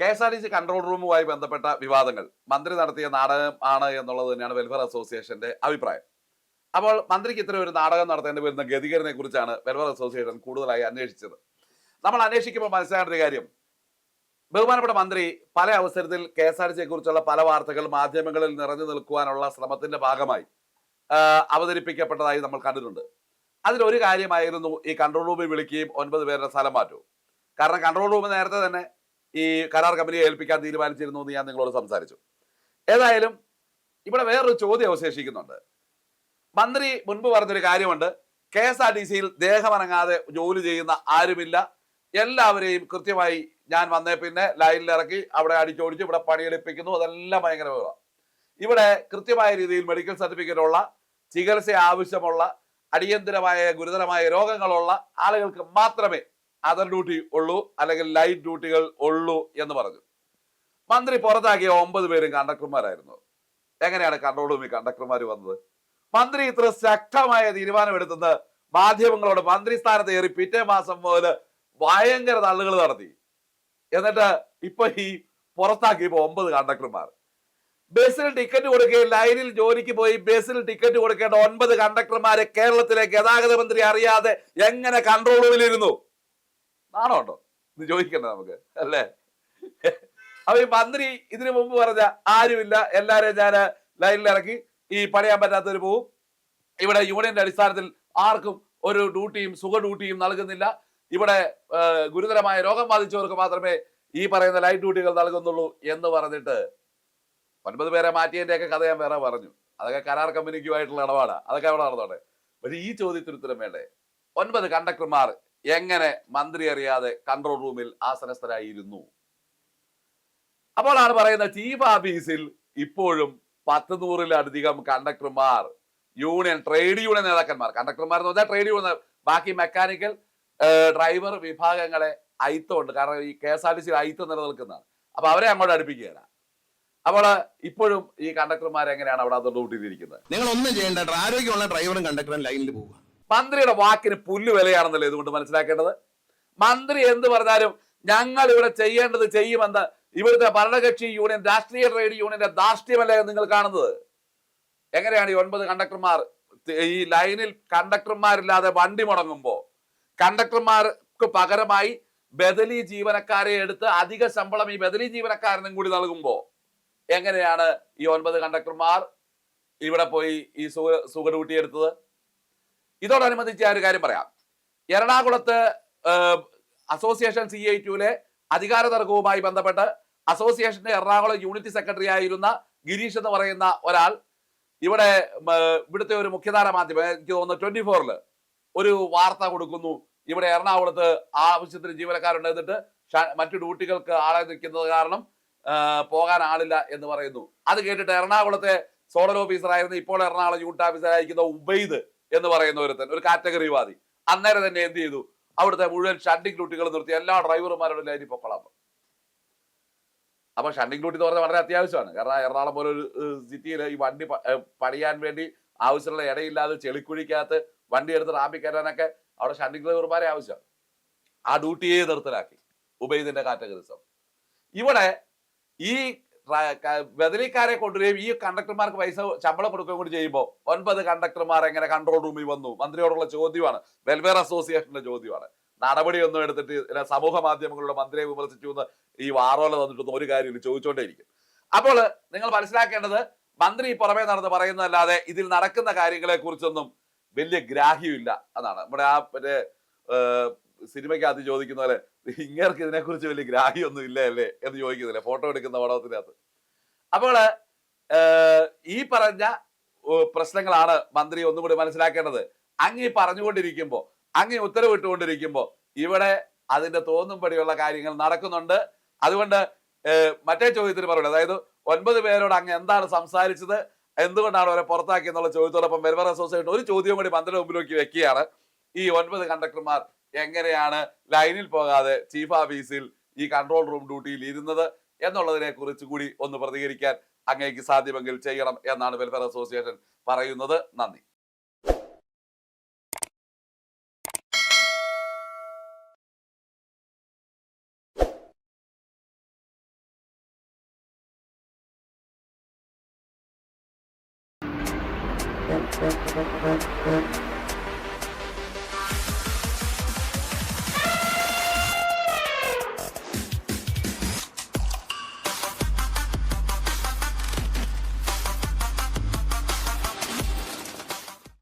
K S R T C control റൂമുമായി ബന്ധപ്പെട്ട വിവാദങ്ങൾ. മന്ത്രി നടത്തിയ നാടകം ആണ് എന്നുള്ളത് തന്നെയാണ് വെൽഫെയർ അസോസിയേഷന്റെ അഭിപ്രായം. അപ്പോൾ മന്ത്രിക്ക് ഇത്തരം ഒരു നാടകം നടത്തേണ്ടി വരുന്ന ഗതികരനെ കുറിച്ചാണ് വെൽഫെയർ അസോസിയേഷൻ കൂടുതലായി അന്വേഷിച്ചത്. നമ്മൾ അന്വേഷിക്കുമ്പോൾ മനസ്സിലാക്കേണ്ട ഒരു കാര്യം. ബഹുമാനപ്പെട്ട മന്ത്രി പല അവസരത്തിൽ കെ എസ് ആർ ടിസിയെ കുറിച്ചുള്ള പല വാർത്തകൾ മാധ്യമങ്ങളിൽ നിറഞ്ഞു നിൽക്കുവാനുള്ള ശ്രമത്തിന്റെ ഭാഗമായി അവതരിപ്പിക്കപ്പെട്ടതായി നമ്മൾ കണ്ടിട്ടുണ്ട്. അതിലൊരു കാര്യമായിരുന്നു ഈ കൺട്രോൾ റൂമിൽ വിളിക്കുകയും ഒൻപത് പേരുടെ സ്ഥലം മാറ്റവും കാരണം കൺട്രോൾ റൂം നേരത്തെ തന്നെ ഈ കരാർ കമ്പനിയെ ഏൽപ്പിക്കാൻ തീരുമാനിച്ചിരുന്നു എന്ന് ഞാൻ നിങ്ങളോട് സംസാരിച്ചു. ഏതായാലും ഇവിടെ വേറൊരു ചോദ്യം അവശേഷിക്കുന്നുണ്ട്. മന്ത്രി മുൻപ് പറഞ്ഞൊരു കാര്യമുണ്ട്. കെ എസ് ആർ ടി സിയിൽ ദേഹമനങ്ങാതെ ജോലി ചെയ്യുന്ന ആരുമില്ല. എല്ലാവരെയും കൃത്യമായി ഞാൻ വന്നേ പിന്നെ ലൈനിൽ ഇറക്കി അവിടെ അടിച്ചോടിച്ച് ഇവിടെ പണിയെടുപ്പിക്കുന്നു. അതെല്ലാം ഭയങ്കര ഇവിടെ കൃത്യമായ രീതിയിൽ മെഡിക്കൽ സർട്ടിഫിക്കറ്റ് ഉള്ള ചികിത്സ ആവശ്യമുള്ള അടിയന്തരമായ ഗുരുതരമായ രോഗങ്ങളുള്ള ആളുകൾക്ക് മാത്രമേ അതർ ഡ്യൂട്ടി ഉള്ളൂ അല്ലെങ്കിൽ ലൈറ്റ് ഡ്യൂട്ടികൾ ഉള്ളൂ എന്ന് പറഞ്ഞു. മന്ത്രി പുറത്താക്കിയ ഒമ്പത് പേരും കണ്ടക്ടർമാരായിരുന്നു. എങ്ങനെയാണ് കണ്ടോളൂമി കണ്ടക്ടർമാർ വന്നത്? മന്ത്രി ഇത്ര ശക്തമായ തീരുമാനമെടുത്തത് മാധ്യമങ്ങളോട് മന്ത്രി സ്ഥാനത്ത് ഏറി പിറ്റേ മാസം മുതൽ ഭയങ്കര തള്ളുകൾ നടത്തി. എന്നിട്ട് ഇപ്പൊ ഈ പുറത്താക്കിയപ്പോ ഒമ്പത് കണ്ടക്ടർമാർ. ബസ്സിൽ ടിക്കറ്റ് കൊടുക്കുകയും ലൈനിൽ ജോലിക്ക് പോയി ബസ്സിൽ ടിക്കറ്റ് കൊടുക്കേണ്ട ഒൻപത് കണ്ടക്ടർമാരെ കേരളത്തിലെ ഗതാഗത മന്ത്രി അറിയാതെ എങ്ങനെ കൺട്രോൾ റൂമിലിരുന്നു? നാണോ ഉണ്ടോ ഇത് ചോദിക്കണ്ട നമുക്ക് അല്ലേ? അപ്പൊ ഈ മന്ത്രി ഇതിനു മുമ്പ് പറഞ്ഞ ആരുമില്ല എല്ലാരെയും ഞാൻ ലൈനിൽ ഇറക്കി ഈ പണിയാൻ പറ്റാത്തവർ പോവും. ഇവിടെ യൂണിയന്റെ അടിസ്ഥാനത്തിൽ ആർക്കും ഒരു ഡ്യൂട്ടിയും സുഖ ഡ്യൂട്ടിയും നൽകുന്നില്ല. ഇവിടെ ഗുരുതരമായ രോഗം ബാധിച്ചവർക്ക് മാത്രമേ ഈ പറയുന്ന ലൈറ്റ് ഡ്യൂട്ടികൾ നൽകുന്നുള്ളൂ എന്ന് പറഞ്ഞിട്ട് ഒൻപത് പേരെ മാറ്റിയതിന്റെ ഒക്കെ കഥ ഞാൻ വേറെ പറഞ്ഞു. അതൊക്കെ കരാർ കമ്പനിക്കുമായിട്ടുള്ള ഇടപാടാണ് അതൊക്കെ അവിടെ നടന്നോട്ടെ. പക്ഷെ ഈ ചോദ്യത്തിന് ഉത്തരം വേണ്ടേ? ഒൻപത് കണ്ടക്ടർമാർ എങ്ങനെ മന്ത്രി അറിയാതെ കൺട്രോൾ റൂമിൽ ആസനസ്ഥരായിരുന്നു? അപ്പോഴാണ് പറയുന്ന ചീഫ് ഓഫീസിൽ ഇപ്പോഴും പത്ത് നൂറിലധികം കണ്ടക്ടർമാർ യൂണിയൻ ട്രേഡ് യൂണിയൻ നേതാക്കന്മാർ. കണ്ടക്ടർമാർ എന്ന് പറഞ്ഞാൽ ട്രേഡ് യൂണിയൻ ബാക്കി മെക്കാനിക്കൽ ഡ്രൈവർ വിഭാഗങ്ങളെ അയിത്തമുണ്ട്. കാരണം ഈ കെ എസ് ആർ ടി സിയിൽ അയിത്തം നിലനിൽക്കുന്നതാണ്. അപ്പൊ അവരെ അങ്ങോട്ട് അടുപ്പിക്കുകയാണ്. അപ്പോൾ ഇപ്പോഴും ഈ കണ്ടക്ടർമാർ എങ്ങനെയാണ് അവിടെ കൂട്ടിയിരിക്കുന്നത്? നിങ്ങൾ ഒന്നും ചെയ്യേണ്ട ആരോഗ്യമുള്ള ഡ്രൈവറും കണ്ടക്ടറും ലൈനിൽ പോവുക. മന്ത്രിയുടെ വാക്കിന് പുല്ല് വിലയാണെന്നല്ലേ ഇതുകൊണ്ട് മനസ്സിലാക്കേണ്ടത്? മന്ത്രി എന്ത് പറഞ്ഞാലും ഞങ്ങൾ ഇവിടെ ചെയ്യേണ്ടത് ചെയ്യുമെന്ന് ഇവിടുത്തെ ഭരണകക്ഷി യൂണിയൻ രാഷ്ട്രീയ ട്രേഡ് യൂണിയന്റെ ധാർഷ്ട്യമല്ലേ നിങ്ങൾ കാണുന്നത്? എങ്ങനെയാണ് ഈ ഒൻപത് കണ്ടക്ടർമാർ ഈ ലൈനിൽ കണ്ടക്ടർമാരില്ലാതെ വണ്ടി മുടങ്ങുമ്പോൾ കണ്ടക്ടർമാർക്ക് പകരമായി ബദലി ജീവനക്കാരെ എടുത്ത് അധിക ശമ്പളം ഈ ബദലി ജീവനക്കാരനും കൂടി നൽകുമ്പോൾ എങ്ങനെയാണ് ഈ ഒൻപത് കണ്ടക്ടർമാർ ഇവിടെ പോയി ഈ സുഖ സുഖ ഡ്യൂട്ടി എടുത്തത്? ഇതോടനുബന്ധിച്ച് ഞാൻ ഒരു കാര്യം പറയാം. എറണാകുളത്ത് അസോസിയേഷൻ സി ഐ ടുവിലെ അധികാര തർക്കവുമായി ബന്ധപ്പെട്ട് അസോസിയേഷന്റെ എറണാകുളം യൂണിറ്റ് സെക്രട്ടറി ആയിരുന്ന ഗിരീഷ് എന്ന് പറയുന്ന ഒരാൾ ഇവിടെ ഇവിടുത്തെ ഒരു മുഖ്യധാര മാധ്യമം എനിക്ക് തോന്നുന്നു ട്വന്റി ഫോറിൽ ഒരു വാർത്ത കൊടുക്കുന്നു. ഇവിടെ എറണാകുളത്ത് ആവശ്യത്തിന് ജീവനക്കാരുണ്ട് എന്നിട്ട് മറ്റു ഡ്യൂട്ടികൾക്ക് ആളെ നിൽക്കുന്നത് കാരണം പോകാൻ ആളില്ല എന്ന് പറയുന്നു. അത് കേട്ടിട്ട് എറണാകുളത്തെ സോളർ ഓഫീസറായിരുന്ന ഇപ്പോൾ എറണാകുളം യൂണിറ്റ് ഓഫീസറായിരിക്കുന്ന ഉബൈദ് എന്ന് പറയുന്ന ഒരുത്തൻ ഒരു കാറ്റഗറി വാദി. അന്നേരം തന്നെ എന്ത് ചെയ്തു? അവിടുത്തെ മുഴുവൻ ഷണ്ടിങ് ഡ്യൂട്ടികൾ നിർത്തി. എല്ലാ ഡ്രൈവർമാരോടും ലൈനി പൊക്കളാം അപ്പൊ. ഷണ്ടിങ് ഡ്യൂട്ടി എന്ന് പറഞ്ഞാൽ വളരെ അത്യാവശ്യമാണ്. കാരണം എറണാകുളം പോലെ ഒരു സിറ്റിയിൽ ഈ വണ്ടി പണിയാൻ വേണ്ടി ആവശ്യമുള്ള ഇടയില്ലാതെ ചെളിക്കുഴിക്കകത്ത് വണ്ടി എടുത്ത് റാമ്പി കയറാനൊക്കെ അവിടെ ഷണ്ടിങ് ഡ്രൈവർമാരെ ആവശ്യമാണ്. ആ ഡ്യൂട്ടിയെ നിർത്തലാക്കി. ഉബൈദിന്റെ കാറ്റഗറിസം. ഇവിടെ ഈ ബദലിക്കാരെ കൊണ്ടുവരികയും ഈ കണ്ടക്ടർമാർക്ക് പൈസ ശമ്പളം കൊടുക്കുകയും കൂടി ചെയ്യുമ്പോൾ ഒൻപത് കണ്ടക്ടർമാർ എങ്ങനെ കൺട്രോൾ റൂമിൽ വന്നു? മന്ത്രിയോടുള്ള ചോദ്യമാണ്. വെൽഫെയർ അസോസിയേഷന്റെ ചോദ്യമാണ്. നടപടിയൊന്നും എടുത്തിട്ട് സമൂഹ മാധ്യമങ്ങളുടെ മന്ത്രിയെ വിമർശിച്ചു എന്ന് ഈ വാറോല തന്നിട്ടൊന്നും ഒരു കാര്യമില്ല ചോദിച്ചുകൊണ്ടേയിരിക്കും അപ്പോൾ നിങ്ങൾ മനസ്സിലാക്കേണ്ടത് മന്ത്രി പുറമേ നടന്ന് പറയുന്നതല്ലാതെ ഇതിൽ നടക്കുന്ന കാര്യങ്ങളെ കുറിച്ചൊന്നും വലിയ ഗ്രാഹ്യമില്ല എന്നാണ്. നമ്മുടെ ആ മറ്റേ സിനിമയ്ക്കകത്ത് ചോദിക്കുന്ന പോലെ ഇങ്ങേർക്ക് ഇതിനെക്കുറിച്ച് വലിയ ഗ്രാഹ്യൊന്നും ഇല്ല അല്ലേ എന്ന് ചോദിക്കുന്നില്ല. ഫോട്ടോ എടുക്കുന്ന പടത്തിനകത്ത് അപ്പോൾ ഈ പറഞ്ഞ പ്രശ്നങ്ങളാണ് മന്ത്രി ഒന്നും കൂടി മനസ്സിലാക്കേണ്ടത്. അങ്ങി പറഞ്ഞുകൊണ്ടിരിക്കുമ്പോൾ അങ്ങ് ഉത്തരവിട്ടുകൊണ്ടിരിക്കുമ്പോൾ ഇവിടെ അതിന്റെ തോന്നുംപടിയുള്ള കാര്യങ്ങൾ നടക്കുന്നുണ്ട്. അതുകൊണ്ട് മറ്റേ ചോദ്യത്തിന് പറയുന്നത് അതായത് ഒൻപത് പേരോട് അങ്ങ് എന്താണ് സംസാരിച്ചത് എന്തുകൊണ്ടാണ് അവരെ പുറത്താക്കിയെന്നുള്ള ചോദ്യത്തോടൊപ്പം വെൽഫെയർ അസോസിയേഷൻ ഒരു ചോദ്യം കൂടി മന്ത്രിയുടെ മുമ്പിലേക്ക് വെക്കുകയാണ്. ഈ ഒൻപത് കണ്ടക്ടർമാർ എങ്ങനെയാണ് ലൈനിൽ പോകാതെ ചീഫ് ഓഫീസിൽ ഈ കൺട്രോൾ റൂം ഡ്യൂട്ടിയിൽ ഇരുന്നത് എന്നുള്ളതിനെ കുറിച്ച് കൂടി ഒന്ന് പ്രതികരിക്കാൻ അങ്ങേക്ക് സാധ്യമെങ്കിൽ ചെയ്യണം എന്നാണ് വെൽഫെയർ അസോസിയേഷൻ പറയുന്നത് നന്ദി Thank you.